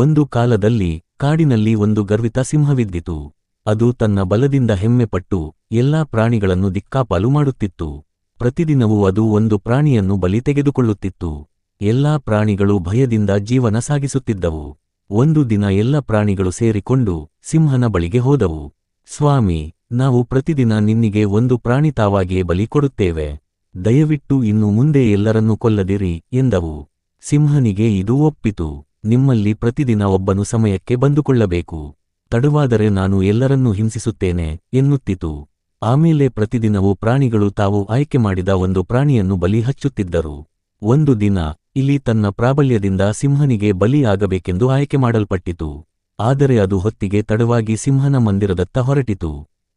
ಒಂದು ಕಾಲದಲ್ಲಿ ಕಾಡಿನಲ್ಲಿ ಒಂದು ಗರ್ವಿತ ಸಿಂಹವಿದ್ದಿತು. ಅದು ತನ್ನ ಬಲದಿಂದ ಹೆಮ್ಮೆಪಟ್ಟು ಎಲ್ಲಾ ಪ್ರಾಣಿಗಳನ್ನು ದಿಕ್ಕಾಪಾಲು ಮಾಡುತ್ತಿತ್ತು. ಪ್ರತಿದಿನವೂ ಅದು ಒಂದು ಪ್ರಾಣಿಯನ್ನು ಬಲಿ ತೆಗೆದುಕೊಳ್ಳುತ್ತಿತ್ತು. ಎಲ್ಲಾ ಪ್ರಾಣಿಗಳು ಭಯದಿಂದ ಜೀವನ ಸಾಗಿಸುತ್ತಿದ್ದವು. ಒಂದು ದಿನ ಎಲ್ಲ ಪ್ರಾಣಿಗಳು ಸೇರಿಕೊಂಡು ಸಿಂಹನ ಬಳಿಗೆ ಹೋದವು. ಸ್ವಾಮಿ, ನಾವು ಪ್ರತಿದಿನ ನಿನ್ನಿಗೆ ಒಂದು ಪ್ರಾಣಿ ತಾವಾಗಿಯೇ ಬಲಿ ಕೊಡುತ್ತೇವೆ. ದಯವಿಟ್ಟು ಇನ್ನು ಮುಂದೆ ಎಲ್ಲರನ್ನೂ ಕೊಲ್ಲದಿರಿ ಎಂದವು. ಸಿಂಹನಿಗೆ ಇದು ಒಪ್ಪಿತು. ನಿಮ್ಮಲ್ಲಿ ಪ್ರತಿದಿನ ಒಬ್ಬನು ಸಮಯಕ್ಕೆ ಬಂದುಕೊಳ್ಳಬೇಕು. ತಡವಾದರೆ ನಾನು ಎಲ್ಲರನ್ನೂ ಹಿಂಸಿಸುತ್ತೇನೆ, ಎನ್ನುತ್ತಿತು. ಆಮೇಲೆ ಪ್ರತಿದಿನವೂ ಪ್ರಾಣಿಗಳು ತಾವು ಆಯ್ಕೆ ಮಾಡಿದ ಒಂದು ಪ್ರಾಣಿಯನ್ನು ಬಲಿ ಹಚ್ಚುತ್ತಿದ್ದರು. ಒಂದು ದಿನ ಇಲಿ ತನ್ನ ಪ್ರಾಬಲ್ಯದಿಂದ ಸಿಂಹನಿಗೆ ಬಲಿಯಾಗಬೇಕೆಂದು ಆಯ್ಕೆ ಮಾಡಲ್ಪಟ್ಟಿತು. ಆದರೆ ಅದು ಹೊತ್ತಿಗೆ ತಡವಾಗಿ ಸಿಂಹನ ಮಂದಿರದತ್ತ ಹೊರಟಿತು.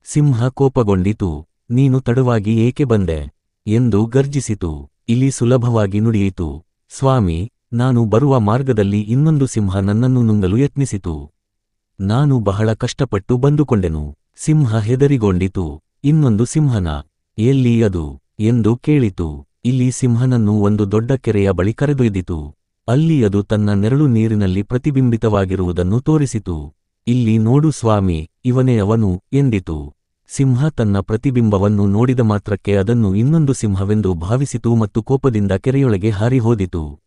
ಸಿಂಹ ಕೋಪಗೊಂಡಿತು, ನೀನು ತಡವಾಗಿ ಏಕೆ ಬಂದೆ? ಎಂದು ಗರ್ಜಿಸಿತು. ಇಲಿ ಸುಲಭವಾಗಿ ನುಡಿಯಿತು. ಸ್ವಾಮಿ ನಾನು ಬರುವ ಮಾರ್ಗದಲ್ಲಿ ಇನ್ನೊಂದು ಸಿಂಹ ನನ್ನನ್ನು ನುಂಗಲು ಯತ್ನಿಸಿತು. ನಾನು ಬಹಳ ಕಷ್ಟಪಟ್ಟು ಬಂದುಕೊಂಡೆನು. ಸಿಂಹ ಹೆದರಿಗೊಂಡಿತು. ಇನ್ನೊಂದು ಸಿಂಹನ, ಎಲ್ಲಿ ಅದು? ಎಂದು ಕೇಳಿತು. ಇಲ್ಲಿ ಸಿಂಹನನ್ನು ಒಂದು ದೊಡ್ಡ ಕೆರೆಯ ಬಳಿ ಕರೆದೊಯ್ದಿತು. ಅಲ್ಲಿ ಅದು ತನ್ನ ನೆರಳು ನೀರಿನಲ್ಲಿ ಪ್ರತಿಬಿಂಬಿತವಾಗಿರುವುದನ್ನು ತೋರಿಸಿತು. ಇಲ್ಲಿ ನೋಡು ಸ್ವಾಮಿ, ಇವನೇ ಅವನು, ಎಂದಿತು. ಸಿಂಹ ತನ್ನ ಪ್ರತಿಬಿಂಬವನ್ನು ನೋಡಿದ ಮಾತ್ರಕ್ಕೆ ಅದನ್ನು ಇನ್ನೊಂದು ಸಿಂಹವೆಂದು ಭಾವಿಸಿತು ಮತ್ತು ಕೋಪದಿಂದ ಕೆರೆಯೊಳಗೆ ಹಾರಿ ಹೋದಿತು.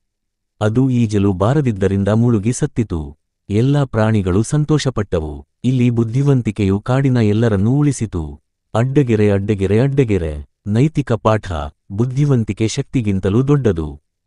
ಅದು ಈಜಲು ಬಾರದಿದ್ದರಿಂದ ಮುಳುಗಿ ಸತ್ತಿತು. ಎಲ್ಲಾ ಪ್ರಾಣಿಗಳು ಸಂತೋಷಪಟ್ಟವು. ಇಲ್ಲಿ ಬುದ್ಧಿವಂತಿಕೆಯು ಕಾಡಿನ ಎಲ್ಲರನ್ನೂ ಉಳಿಸಿತು. ಅಡ್ಡಗೆರೆ ಅಡ್ಡಗೆರೆ ಅಡ್ಡಗೆರೆ. ನೈತಿಕ ಪಾಠ. ಬುದ್ಧಿವಂತಿಕೆ ಶಕ್ತಿಗಿಂತಲೂ ದೊಡ್ಡದು.